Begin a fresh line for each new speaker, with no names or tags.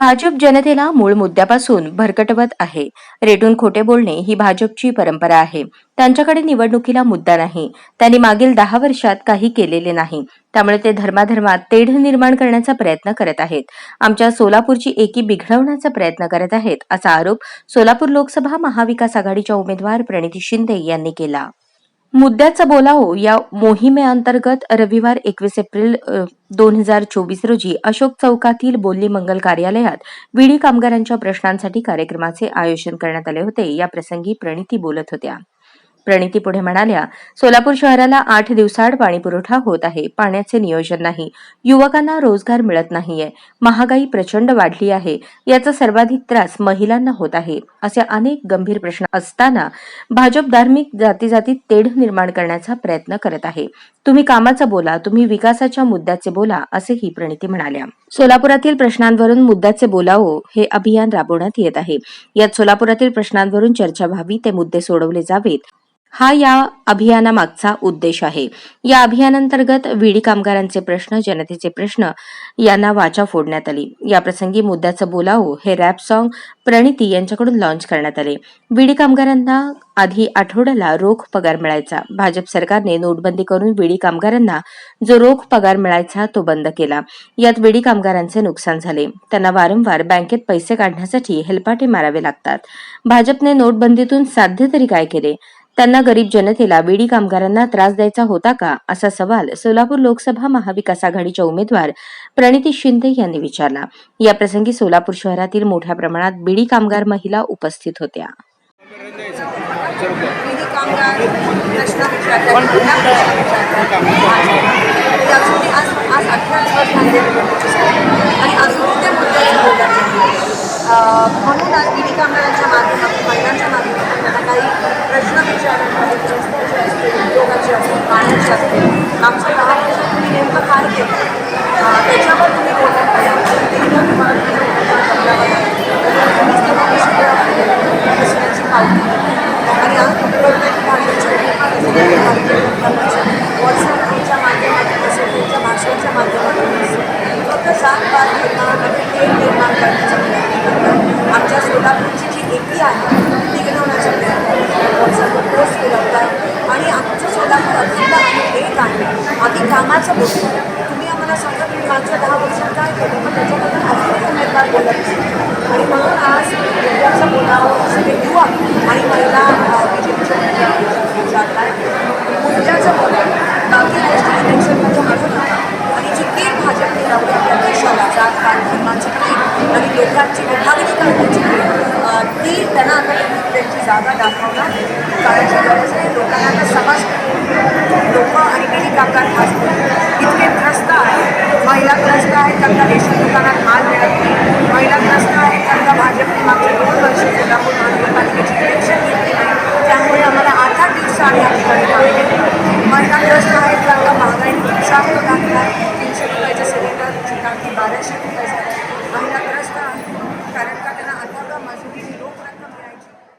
भाजप जनतेला मूळ मुद्द्यापासून भरकटवत आहे. रेटून खोटे बोलणे ही भाजपची परंपरा आहे. त्यांच्याकडे निवडणुकीला मुद्दा नाही. त्यांनी मागील दहा वर्षात काही केलेले नाही. त्यामुळे ते धर्माधर्मात तेढ निर्माण करण्याचा प्रयत्न करत आहेत. आमच्या सोलापूरची एकी बिघडवण्याचा प्रयत्न करत आहेत असा आरोप सोलापूर लोकसभा महाविकास आघाडीच्या उमेदवार प्रणिती शिंदे यांनी केला. मुद्द्याचा बोलावो. या मोहिमेअंतर्गत रविवार एकवीस एप्रिल दोन हजार चोवीस रोजी अशोक चौकातील बोल्ली मंगल कार्यालयात विडी कामगारांच्या प्रश्नांसाठी कार्यक्रमाचे आयोजन करण्यात आले होते. या प्रसंगी प्रणिती बोलत होत्या. प्रणिती पुढे म्हणाल्या सोलापूर शहराला आठ दिवसाआड पाणी पुरवठा होत आहे. पाण्याचे नियोजन नाही. युवकांना रोजगार मिळत नाहीये. महागाई प्रचंड वाढली आहे. याचा सर्वाधिक त्रास महिलांना होत आहे असे अनेक गंभीर प्रश्न असताना भाजप धार्मिक जाती जातीत तेढ निर्माण करण्याचा प्रयत्न करत आहे. तुम्ही कामाचा बोला तुम्ही विकासाच्या मुद्द्याचे बोला असेही प्रणिती म्हणाल्या. सोलापुरातील प्रश्नांवरून मुद्द्याचे बोलावो हे अभियान राबवण्यात येत आहे. यात सोलापुरातील प्रश्नांवरून चर्चा व्हावी ते मुद्दे सोडवले जावेत. हा या अभियानामागचा उद्देश आहे. या अभियानांतर्गत विडी कामगारांचे प्रश्न जनतेचे प्रश्न यांना वाचा फोडण्यात आली. या प्रसंगी मुद्द्याचं बोलावो हे रॅप सॉन्ग प्रणिती यांच्याकडून लॉन्च करण्यात आले. विडी कामगारांना आधी आठवड्याला रोख पगार मिळायचा. भाजप सरकारने नोटबंदी करून विडी कामगारांना जो रोख पगार मिळायचा तो बंद केला. यात विडी कामगारांचे नुकसान झाले. त्यांना वारंवार बँकेत पैसे काढण्यासाठी हेलपाटे मारावे लागतात. भाजपने नोटबंदीतून साध्य तरी काय केले? त्यांना गरीब जनतेला बेडी कामगारांना त्रास द्यायचा होता का? असा सवाल सोलापूर लोकसभा महाविकास आघाडीच्या उमेदवार प्रणिती शिंदे यांनी विचारला. या प्रसंगी सोलापूर शहरातील मोठ्या प्रमाणात बेडी कामगार महिला उपस्थित होत्या.
विधी कामगार प्रश्न विचारतात महिला प्रश्न विचारतात ते अजूनही आज आज अठरा दिवस झाले आणि अजूनही ते मुद्द्याचं बोलत नाही अं, म्हणून आज विधी कामगारांच्या माध्यमातून महिलांच्या माध्यमातून त्यांना काही प्रश्न विचारण्यात आहेत रस्त्याचे असतील उद्योगाचे असतील पाण्याचे असतील आमच्या दहा वर्षात तुम्ही नेमकं काय केलं? त्याच्यावर तुम्ही बोलत नाही. आणि आज व्हॉट्सअपच्या माध्यमातून असेल त्यांच्या माध्यमातून फक्त जात पात निर्माण आणि निर्माण करण्याचा प्रयत्न करतात आमच्या सोलापूरची जी एकी आहे ती घडवण्याचा प्रयत्न करतात व्हॉट्सअपवर पोस्ट फिरवतात आणि आमचं सोलापूर अखंड आहे आम्ही कामाचं बोलतो. तुम्ही आम्हाला सांगा की मागच्या दहा वर्षात काय केलं पण त्याच्याबद्दल अजूनही उमेदवार बोलत आणि म्हणून आज मुद्द्याचं बोलावं सगळे युवा आणि महिला जात आहे मुद्द्याचं बोलावं. बाकी गोष्टी इलेक्शनमध्ये नका आणि जी कीड भाजपने लावली आपल्या देशाला जात पात धर्माची कीड आणि लोकांची विभागणी करण्याची कीड ती त्यांना आता त्यांची जागा दाखवणार. कारण गरज नाही लोकांना आता समज कामगार खास इतके त्रस्त आहेत. महिला त्रस्त आहेत त्यांना रेशन दुकानात माल मिळत नाही. महिला त्रस्त आहेत त्यांना भाजपने मागच्या दोन वर्ष सोलापूर महानगरपालिकेची इलेक्शन घेतली नाही त्यामुळे आम्हाला आठ आठ दिवस या ठिकाणी पाहिजे महिला त्रस्त आहेत त्यांना महागाईने उत्साह लागला. तीनशे रुपयाचे सिलेंडरची टाकी बाराशे रुपये